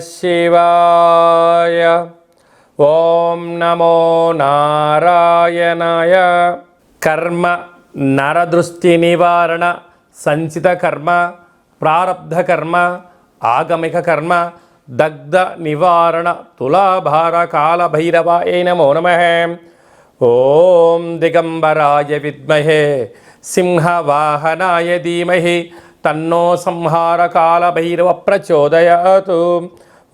శివాయ ఓం నమో నారాయణాయ కర్మ నరదృష్టి నివారణ సంచిత కర్మ ప్రారబ్ధ కర్మ ఆగమిక కర్మ దగ్ధ నివారణ తులాభార కాల భైరవాయ నమో నమ ఓం దిగంబరాయ విద్మహే సింహవాహనాయ ధీమహి తన్నో సంహార కాల భైరవ ప్రచోదయాతు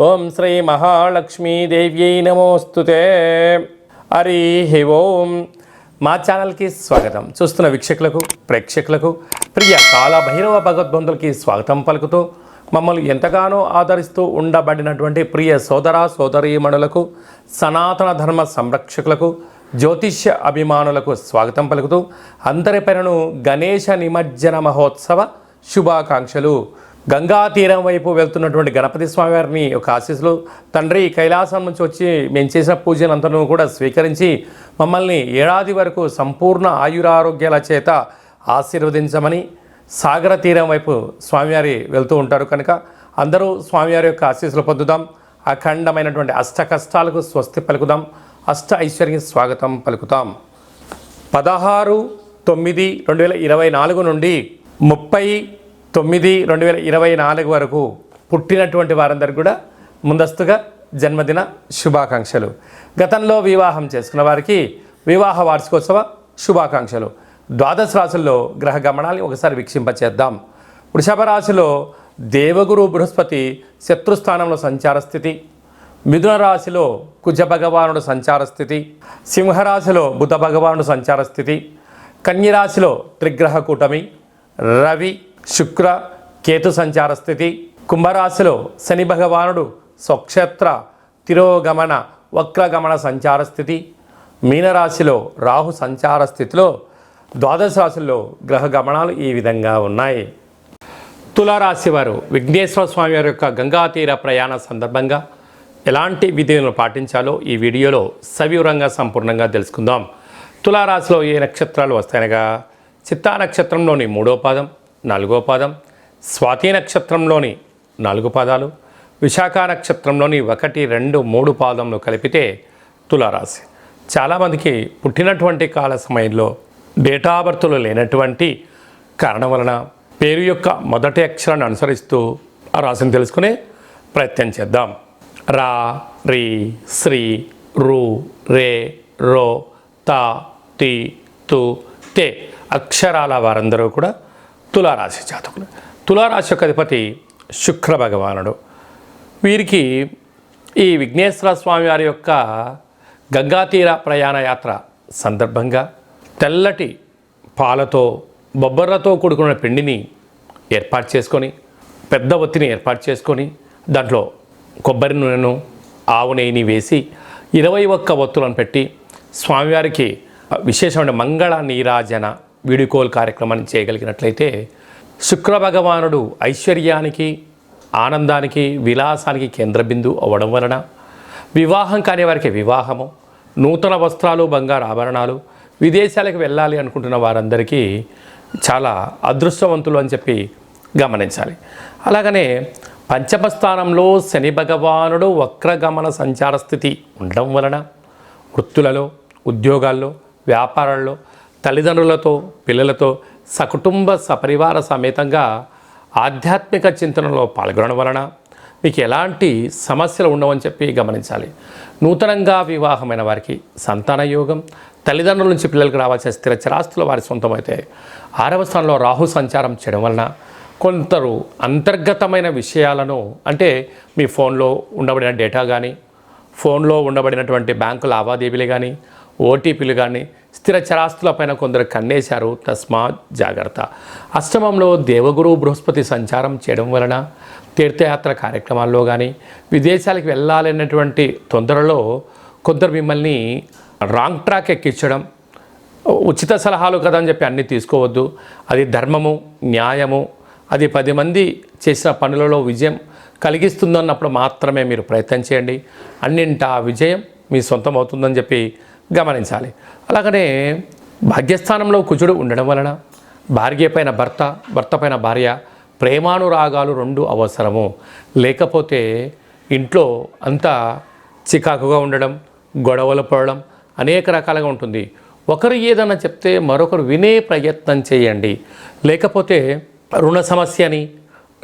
ఓం శ్రీ మహాలక్ష్మీదేవ్యై నమోస్తుతే. హరి ఓం. మా ఛానల్కి స్వాగతం. చూస్తున్న వీక్షకులకు ప్రేక్షకులకు ప్రియ కాల భైరవ భగవద్బంధులకి స్వాగతం పలుకుతూ మమ్మల్ని ఎంతగానో ఆదరిస్తూ ఉండబడినటువంటి ప్రియ సోదర సోదరీమణులకు సనాతన ధర్మ సంరక్షకులకు జ్యోతిష్య అభిమానులకు స్వాగతం పలుకుతూ అంతరిపెరను గణేష నిమజ్జన మహోత్సవ శుభాకాంక్షలు. గంగా తీరం వైపు వెళ్తున్నటువంటి గణపతి స్వామివారిని ఒక ఆశీస్సులు తండ్రి కైలాసం నుంచి వచ్చి మేము చేసిన పూజలంతను కూడా స్వీకరించి మమ్మల్ని ఏడాది వరకు సంపూర్ణ ఆయురారోగ్యాల చేత ఆశీర్వదించమని సాగర తీరం వైపు స్వామివారి వెళ్తూ ఉంటారు కనుక అందరూ స్వామివారి యొక్క ఆశీస్సులు పొందుదాం. అఖండమైనటువంటి అష్ట కష్టాలకు స్వస్తి పలుకుదాం. అష్ట ఐశ్వర్య స్వాగతం పలుకుతాం. పదహారు తొమ్మిది రెండు వేల ఇరవై నాలుగు నుండి ముప్పై తొమ్మిది రెండు వేల ఇరవై నాలుగు వరకు పుట్టినటువంటి వారందరికీ కూడా ముందస్తుగా జన్మదిన శుభాకాంక్షలు. గతంలో వివాహం చేసుకున్న వారికి వివాహ వార్షికోత్సవ శుభాకాంక్షలు. ద్వాదశ రాశుల్లో గ్రహ గమనాన్ని ఒకసారి వీక్షింపచేద్దాం. వృషభ రాశిలో దేవగురు బృహస్పతి శత్రుస్థానంలో సంచార స్థితి. మిథున రాశిలో కుజ భగవానుడు సంచార స్థితి. సింహరాశిలో బుధ భగవానుడు సంచార స్థితి. కన్యరాశిలో త్రిగ్రహ కూటమి. రవి శుక్ర కేతు సంచార స్థితి. కుంభరాశిలో శని భగవానుడు స్వక్షేత్ర తిరోగమన వక్రగమన సంచార స్థితి. మీనరాశిలో రాహు సంచార స్థితిలో ద్వాదశ రాశుల్లో గ్రహ గమనాలు ఈ విధంగా ఉన్నాయి. తులారాశి వారు విఘ్నేశ్వర స్వామి వారి యొక్క గంగా తీర ప్రయాణ సందర్భంగా ఎలాంటి విధులను పాటించాలో ఈ వీడియోలో సవివరంగా సంపూర్ణంగా తెలుసుకుందాం. తులారాశిలో ఏ నక్షత్రాలు వస్తాయనగా చిత్తా నక్షత్రంలోని మూడో పాదం నాలుగో పాదం. స్వాతి నక్షత్రంలోని నాలుగు పాదాలు విశాఖ నక్షత్రంలోని ఒకటి రెండు మూడు పాదంలో కలిపితే తులారాశి. చాలామందికి పుట్టినటువంటి కాల సమయంలో డేటా బర్త్లు లేనటువంటి కారణం వలన పేరు యొక్క మొదటి అక్షరాన్ని అనుసరిస్తూ ఆ రాశిని తెలుసుకునే ప్రయత్నం చేద్దాం. రా రీ శ్రీ రు రే రో త తి తు తే అక్షరాల వారందరూ కూడా తులారాశి జాతకులు. తులారాశి యొక్క అధిపతి శుక్ర భగవానుడు. వీరికి ఈ విఘ్నేశ్వర స్వామి వారి యొక్క గంగాతీర ప్రయాణ యాత్ర సందర్భంగా తెల్లటి పాలతో బొబ్బర్లతో కూడుకున్న పిండిని ఏర్పాటు చేసుకొని పెద్ద ఒత్తిని ఏర్పాటు చేసుకొని దాంట్లో కొబ్బరి నూనెను ఆవు నెయ్యిని వేసి ఇరవై ఒక్క ఒత్తులను పెట్టి స్వామివారికి విశేషమైన మంగళ నీరాజన వీడియో కాల్ కార్యక్రమాన్ని చేయగలిగినట్లయితే శుక్ర భగవానుడు ఐశ్వర్యానికి ఆనందానికి విలాసానికి కేంద్ర బిందువు అవ్వడం వలన వివాహం కాని వారికి వివాహము నూతన వస్త్రాలు బంగారు ఆభరణాలు విదేశాలకు వెళ్ళాలి అనుకుంటున్న వారందరికీ చాలా అదృష్టవంతులు అని చెప్పి గమనించాలి. అలాగనే పంచమ స్థానంలో శని భగవానుడు వక్రగమన సంచార స్థితి ఉండడం వలన వృత్తులలో ఉద్యోగాల్లో వ్యాపారాల్లో తల్లిదండ్రులతో పిల్లలతో సకుటుంబ సపరివార సమేతంగా ఆధ్యాత్మిక చింతనలో పాల్గొనడం వలన మీకు ఎలాంటి సమస్యలు ఉండవని చెప్పి గమనించాలి. నూతనంగా వివాహమైన వారికి సంతాన యోగం తల్లిదండ్రుల నుంచి పిల్లలకు రావాల్సిన స్థిర చిరాస్తులు వారి సొంతమైతే ఆరవ స్థానంలో రాహు సంచారం చేయడం వలన కొందరు అంతర్గతమైన విషయాలను అంటే మీ ఫోన్లో ఉండబడిన డేటా కానీ ఫోన్లో ఉండబడినటువంటి బ్యాంకు లావాదేవీలు కానీ ఓటీపీలు కానీ స్థిర చరాస్తులపైన కొందరు కన్నేశారు. తస్మా జాగ్రత్త. అష్టమంలో దేవగురు బృహస్పతి సంచారం చేయడం వలన తీర్థయాత్ర కార్యక్రమాల్లో కానీ విదేశాలకు వెళ్ళాలనేటువంటి తొందరలో కొందరు మిమ్మల్ని రాంగ్ ట్రాక్ ఎక్కించడం ఉచిత సలహాలు కదా అని చెప్పి అన్నీ తీసుకోవద్దు. అది ధర్మము న్యాయము అది పది మంది చేసిన పనులలో విజయం కలిగిస్తుందన్నప్పుడు మాత్రమే మీరు ప్రయత్నం చేయండి. అన్నింటా ఆ విజయం మీ సొంతం అవుతుందని చెప్పి గమనించాలి. అలాగనే భాగ్యస్థానంలో కుజుడు ఉండడం వలన భార్య పైన భర్త భర్త పైన భార్య ప్రేమానురాగాలు రెండు అవసరము. లేకపోతే ఇంట్లో అంతా చికాకుగా ఉండడం గొడవలు పడడం అనేక రకాలుగా ఉంటుంది. ఒకరు ఏదన్నా చెప్తే మరొకరు వినే ప్రయత్నం చేయండి. లేకపోతే రుణ సమస్యని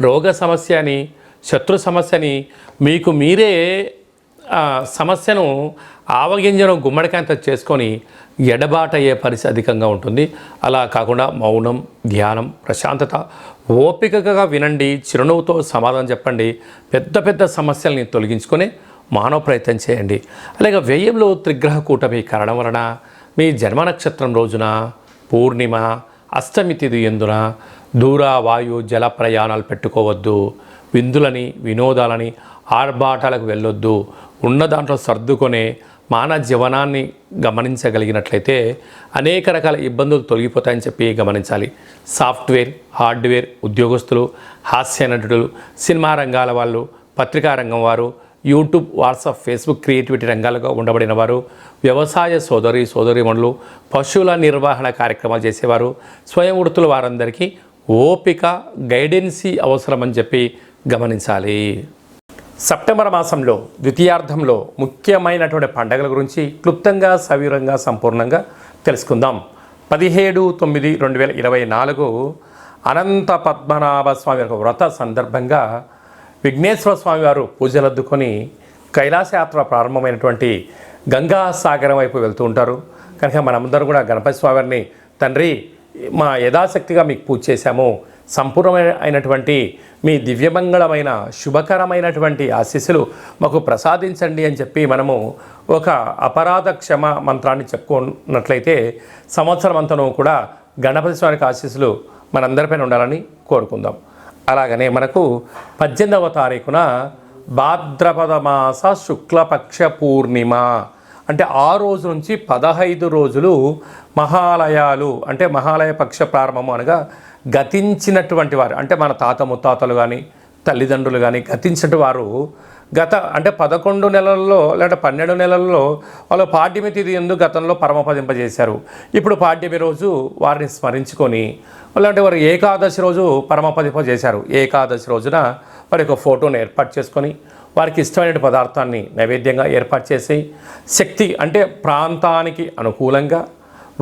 రోగ సమస్యని శత్రు సమస్యని మీకు మీరే సమస్యను ఆవగింజను గుమ్మడికాయంత చేసుకొని ఎడబాటయ్యే పరిస్థితి అధికంగా ఉంటుంది. అలా కాకుండా మౌనం ధ్యానం ప్రశాంతత ఓపికగా వినండి చిరునవ్వుతో సమాధానం చెప్పండి పెద్ద పెద్ద సమస్యల్ని తొలగించుకొని మానవ ప్రయత్నం చేయండి. అలాగే వ్యయంలో త్రిగ్రహ కూటమి కారణం వలన మీ జన్మ నక్షత్రం రోజున పూర్ణిమ అష్టమి తిథి ఎందున దూర వాయు జల ప్రయాణాలు పెట్టుకోవద్దు. విందులని వినోదాలని ఆర్భాటాలకు వెళ్ళొద్దు. ఉన్న దాంట్లో సర్దుకొనే మానవ జీవనాన్ని గమనించగలిగినట్లయితే అనేక రకాల ఇబ్బందులు తొలగిపోతాయని చెప్పి గమనించాలి. సాఫ్ట్వేర్ హార్డ్వేర్ ఉద్యోగస్తులు హాస్య నటులు సినిమా రంగాల వాళ్ళు పత్రికా రంగం వారు యూట్యూబ్ వాట్సాప్ ఫేస్బుక్ క్రియేటివిటీ రంగాలుగా ఉండబడిన వారు వ్యవసాయ సోదరి సోదరిమణులు పశువుల నిర్వహణ కార్యక్రమాలు చేసేవారు స్వయం వృత్తుల వారందరికీ ఓపిక గైడెన్సీ అవసరమని చెప్పి గమనించాలి. సెప్టెంబర్ మాసంలో ద్వితీయార్థంలో ముఖ్యమైనటువంటి పండగల గురించి క్లుప్తంగా సవివరంగా సంపూర్ణంగా తెలుసుకుందాం. పదిహేడు తొమ్మిది రెండు వేల ఇరవై నాలుగు అనంత పద్మనాభ స్వామి యొక్క వ్రత సందర్భంగా విఘ్నేశ్వర స్వామి వారు పూజలద్దుకొని కైలాసయాత్ర ప్రారంభమైనటువంటి గంగా సాగరం వైపు వెళ్తూ ఉంటారు. కనుక మనమందరం కూడా గణపతి స్వామిని తండ్రి మా యథాశక్తిగా మీకు పూజ చేశాము. సంపూర్ణమైన అయినటువంటి మీ దివ్యమంగళమైన శుభకరమైనటువంటి ఆశీస్సులు మాకు ప్రసాదించండి అని చెప్పి మనము ఒక అపరాధ క్షమ మంత్రాన్ని చెప్పుకున్నట్లయితే సంవత్సరం అంతను కూడా గణపతి స్వామికి ఆశీస్సులు మనందరిపైన ఉండాలని కోరుకుందాం. అలాగనే మనకు పద్దెనిమిదవ తారీఖున భాద్రపద మాస శుక్లపక్ష పూర్ణిమ. అంటే ఆ రోజు నుంచి పదహైదు రోజులు మహాలయాలు అంటే మహాలయ పక్ష ప్రారంభము అనగా గతించినటువంటి వారు అంటే మన తాత ముత్తాతలు కానీ తల్లిదండ్రులు కానీ గతించిన వారు గత అంటే పదకొండు నెలల్లో లేదా పన్నెండు నెలల్లో వాళ్ళు పాడ్యమి తిథి ఎందు గతంలో పరమపదింపజేశారు. ఇప్పుడు పాడ్యమి రోజు వారిని స్మరించుకొని అలాంటి వారు ఏకాదశి రోజు పరమపదింపజేశారు. ఏకాదశి రోజున వారి యొక్క ఫోటోను ఏర్పాటు చేసుకొని వారికి ఇష్టమైన పదార్థాన్ని నైవేద్యంగా ఏర్పాటు చేసి శక్తి అంటే ప్రాంతానికి అనుకూలంగా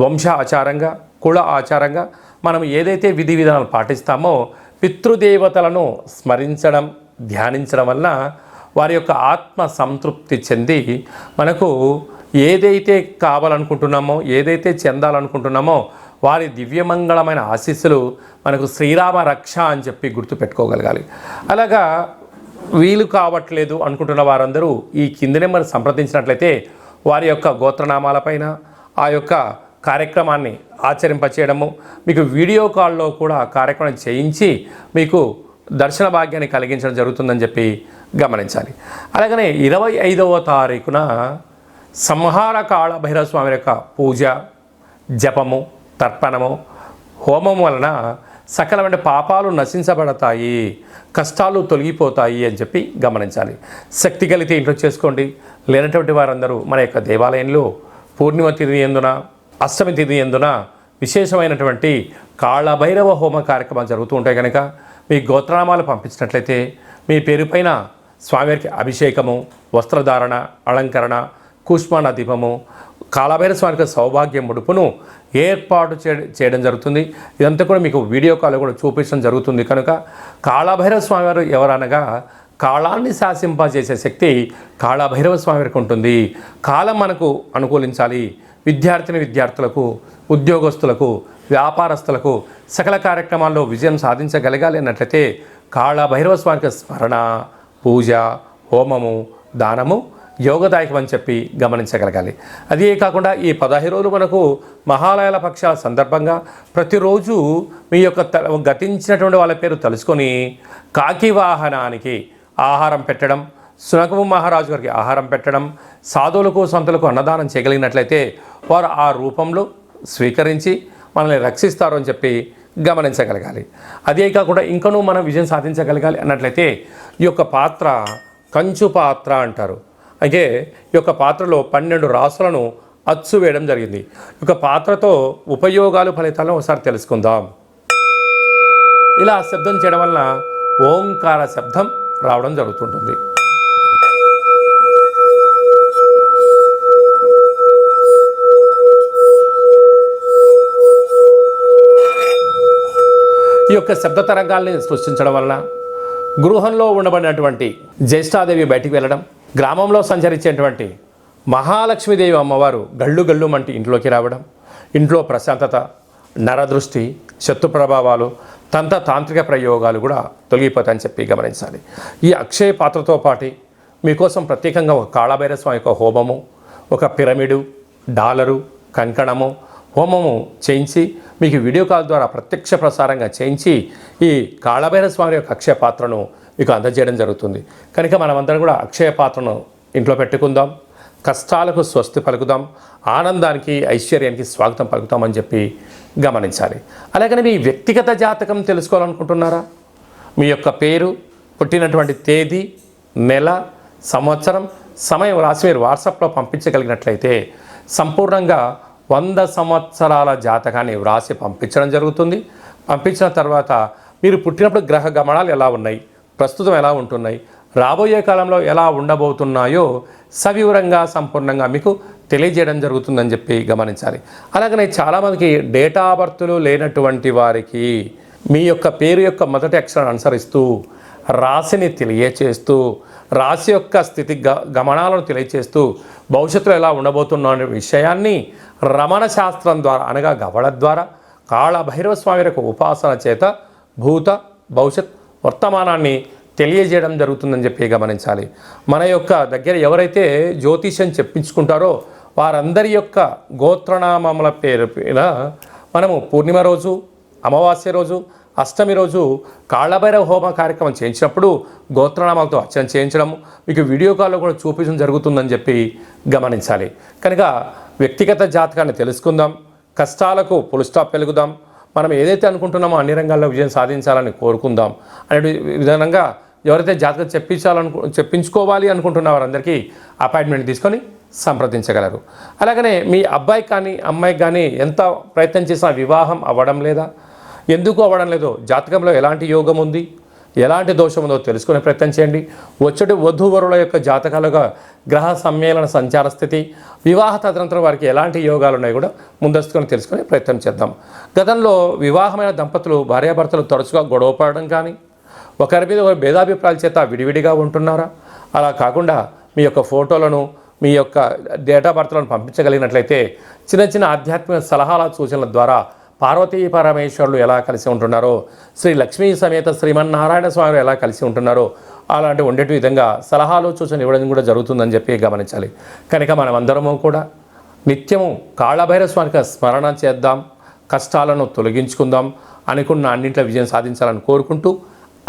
వంశ ఆచారంగా కుల ఆచారంగా మనం ఏదైతే విధి విధానాలు పాటిస్తామో పితృదేవతలను స్మరించడం ధ్యానించడం వల్ల వారి యొక్క ఆత్మ సంతృప్తి చెంది మనకు ఏదైతే కావాలనుకుంటున్నామో ఏదైతే చెందాలనుకుంటున్నామో వారి దివ్యమంగళమైన ఆశీస్సులు మనకు శ్రీరామ రక్ష అని చెప్పి గుర్తుపెట్టుకోగలగాలి అలాగా వీలు కావట్లేదు అనుకుంటున్న వారందరూ ఈ కింద నెంబర్ సంప్రదించినట్లయితే వారి యొక్క గోత్రనామాలపైన ఆ యొక్క కార్యక్రమాన్ని ఆచరింపచేయడము మీకు వీడియో కాల్లో కూడా కార్యక్రమం చేయించి మీకు దర్శన భాగ్యాన్ని కలిగించడం జరుగుతుందని చెప్పి గమనించాలి. అలాగనే ఇరవై ఐదవ తారీఖున సంహార కాళ భైరవ స్వామి యొక్క పూజ జపము తర్పణము హోమం వలన సకలమైన పాపాలు నశించబడతాయి కష్టాలు తొలగిపోతాయి అని చెప్పి గమనించాలి. శక్తి కలిగితే ఇంట్లో చేసుకోండి. లేనటువంటి వారందరూ మన యొక్క దేవాలయంలో పూర్ణిమ తిరిగి ఎందున అష్టమి తిథి ఎందున విశేషమైనటువంటి కాళభైరవ హోమ కార్యక్రమాలు జరుగుతూ ఉంటాయి కనుక మీ గోత్రనామాలు పంపించినట్లయితే మీ పేరుపైన స్వామివారికి అభిషేకము వస్త్రధారణ అలంకరణ కుష్మాణ దీపము కాళభైర స్వామికి సౌభాగ్యం ముడుపును ఏర్పాటు చే- చేయడం జరుగుతుంది. ఇదంతా కూడా మీకు వీడియో కాల్ కూడా చూపించడం జరుగుతుంది కనుక కాళభైరవ స్వామివారు ఎవరనగా కాళాన్ని శాసింపజేసే శక్తి కాళభైరవ స్వామివారికి ఉంటుంది. కాలం మనకు అనుకూలించాలి. విద్యార్థిని విద్యార్థులకు ఉద్యోగస్తులకు వ్యాపారస్తులకు సకల కార్యక్రమాల్లో విజయం సాధించగలగాలి అన్నట్లయితే కాళభైరవ స్వామికి స్మరణ పూజ హోమము దానము యోగదాయకం అని చెప్పి గమనించగలగాలి. అదే కాకుండా ఈ పదహైదు రోజులు మనకు మహాలయాల పక్షాల సందర్భంగా ప్రతిరోజు మీ యొక్క త- గతించినటువంటి వాళ్ళ పేరు తలుసుకొని కాకి వాహనానికి ఆహారం పెట్టడం సునకము మహారాజు గారికి ఆహారం పెట్టడం సాధువులకు సంతులకు అన్నదానం చేయగలిగినట్లయితే వారు ఆ రూపంలో స్వీకరించి మనల్ని రక్షిస్తారు అని చెప్పి గమనించగలగాలి. అదే కాకుండా ఇంకనూ మనం విజయం సాధించగలగాలి అన్నట్లయితే ఈ యొక్క పాత్ర కంచు పాత్ర అంటారు. అయితే ఈ యొక్క పాత్రలో పన్నెండు రాసులను అచ్చు వేయడం జరిగింది. ఈ యొక్క పాత్రతో ఉపయోగాలు ఫలితాలను ఒకసారి తెలుసుకుందాం. ఇలా శబ్దం చేయడం వలన ఓంకార శబ్దం రావడం జరుగుతుంటుంది. యొక్క శబ్ద తరంగాల్ని సృష్టించడం వలన గృహంలో ఉండబడినటువంటి జ్యేష్ఠాదేవి బయటికి వెళ్ళడం గ్రామంలో సంచరించేటువంటి మహాలక్ష్మీదేవి అమ్మవారు గళ్ళు గళ్ళు మంటి ఇంట్లోకి రావడం ఇంట్లో ప్రశాంతత నరదృష్టి శత్రు ప్రభావాలు తంత తాంత్రిక ప్రయోగాలు కూడా తొలగిపోతాయని చెప్పి గమనించాలి. ఈ అక్షయ పాత్రతో పాటు మీకోసం ప్రత్యేకంగా ఒక కాళభైరస్వామి యొక్క హోమము ఒక పిరమిడు డాలరు కంకణము హోమము చేయించి మీకు వీడియో కాల్ ద్వారా ప్రత్యక్ష ప్రసారంగా చేయించి ఈ కాళభైర స్వామి యొక్క అక్షయ పాత్రను మీకు అందజేయడం జరుగుతుంది. కనుక మనమందరం కూడా అక్షయ పాత్రను ఇంట్లో పెట్టుకుందాం కష్టాలకు స్వస్తి పలుకుదాం ఆనందానికి ఐశ్వర్యానికి స్వాగతం పలుకుతామని చెప్పి గమనించాలి. అలాగని మీ వ్యక్తిగత జాతకం తెలుసుకోవాలనుకుంటున్నారా? మీ యొక్క పేరు పుట్టినటువంటి తేదీ నెల సంవత్సరం సమయం రాసి మీరు వాట్సాప్లో పంపించగలిగినట్లయితే సంపూర్ణంగా వంద సంవత్సరాల జాతకాన్ని వ్రాసి పంపించడం జరుగుతుంది. పంపించిన తర్వాత మీరు పుట్టినప్పుడు గ్రహ గమనాలు ఎలా ఉన్నాయి? ప్రస్తుతం ఎలా ఉంటున్నాయి? రాబోయే కాలంలో ఎలా ఉండబోతున్నాయో సవివరంగా సంపూర్ణంగా మీకు తెలియజేయడం జరుగుతుందని చెప్పి గమనించాలి. అలాగనే చాలామందికి డేటా బర్త్లు లేనటువంటి వారికి మీ యొక్క పేరు యొక్క మొదటి అక్షరాన్ని అనుసరిస్తూ రాశిని తెలియచేస్తూ రాశి యొక్క స్థితి గ గమనాలను తెలియచేస్తూ భవిష్యత్తులో ఎలా ఉండబోతున్న అనే విషయాన్ని రమణ శాస్త్రం ద్వారా అనగా గవళ ద్వారా కాళభైరవ స్వామి యొక్క ఉపాసన చేత భూత భవిష్యత్ వర్తమానాన్ని తెలియజేయడం జరుగుతుందని చెప్పి గమనించాలి. మన యొక్క దగ్గర ఎవరైతే జ్యోతిష్యం చెప్పించుకుంటారో వారందరి యొక్క గోత్రనామముల పేరు మీద మనము పూర్ణిమ రోజు అమావాస్య రోజు అష్టమి రోజు కాళ్ళభైరవ హోమ కార్యక్రమం చేయించినప్పుడు గోత్రనామాలతో అర్చన చేయించడం మీకు వీడియో కాల్లో కూడా చూపించడం జరుగుతుందని చెప్పి గమనించాలి. కనుక వ్యక్తిగత జాతకాన్ని తెలుసుకుందాం కష్టాలకు పులుస్టాప్ పెలుగుదాం మనం ఏదైతే అనుకుంటున్నామో అన్ని రంగాల్లో విజయం సాధించాలని కోరుకుందాం అనే విధానంగా ఎవరైతే జాతకం చెప్పించాలనుకు చెప్పించుకోవాలి అనుకుంటున్న వారందరికీ అపాయింట్మెంట్ తీసుకొని సంప్రదించగలరు. అలాగనే మీ అబ్బాయికి కానీ అమ్మాయికి కానీ ఎంత ప్రయత్నం చేసినా వివాహం అవ్వడం లేదా ఎందుకు అవ్వడం లేదో? జాతకంలో ఎలాంటి యోగం ఉంది? ఎలాంటి దోషం ఉందో తెలుసుకునే ప్రయత్నం చేయండి. వచ్చటి వధూవరుల యొక్క జాతకాలుగా గ్రహ సమ్మేళన సంచార స్థితి వివాహ తదనంతరం వారికి ఎలాంటి యోగాలు ఉన్నాయి కూడా ముందస్తుకొని తెలుసుకునే ప్రయత్నం చేద్దాం. గతంలో వివాహమైన దంపతులు భార్యాభర్తలు తరచుగా గొడవ పడడం కానీ ఒకరి మీద ఒకరి భేదాభిప్రాయాల చేత విడివిడిగా ఉంటున్నారా? అలా కాకుండా మీ యొక్క ఫోటోలను మీ యొక్క డేటా బర్త్లను పంపించగలిగినట్లయితే చిన్న చిన్న ఆధ్యాత్మిక సలహాల సూచనల ద్వారా పార్వతీ పరమేశ్వరులు ఎలా కలిసి ఉంటున్నారో శ్రీ లక్ష్మీ సమేత శ్రీమన్నారాయణ స్వామి ఎలా కలిసి ఉంటున్నారో అలాంటి ఉండేటి విధంగా సలహాలు సూచనలు ఇవ్వడం కూడా జరుగుతుందని చెప్పి గమనించాలి. కనుక మనం అందరము కూడా నిత్యము కాళభైరవ స్వామికి స్మరణ చేద్దాం కష్టాలను తొలగించుకుందాం అనుకున్న అన్నింటిలో విజయం సాధించాలని కోరుకుంటూ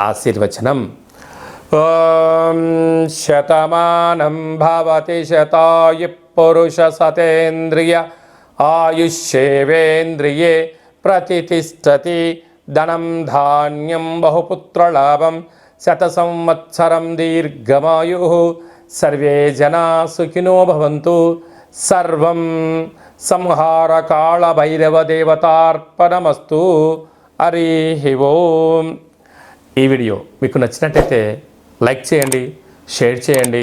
ఆశీర్వచనం. ఓం శతమానం భవతి శతాయు పురుష సతేంద్రియ ఆయుష్యేవేంద్రియే ప్రతిష్టతి ధనం ధాన్యం బహుపుత్రలాభం శత సంవత్సరం దీర్ఘమాయు. సర్వే జనా సుఖినో భవంతు. సర్వం సంహార కాళ భైరవ దేవతార్పణమస్తు హరి ఓం. ఈ వీడియో మీకు నచ్చినట్టయితే లైక్ చేయండి షేర్ చేయండి.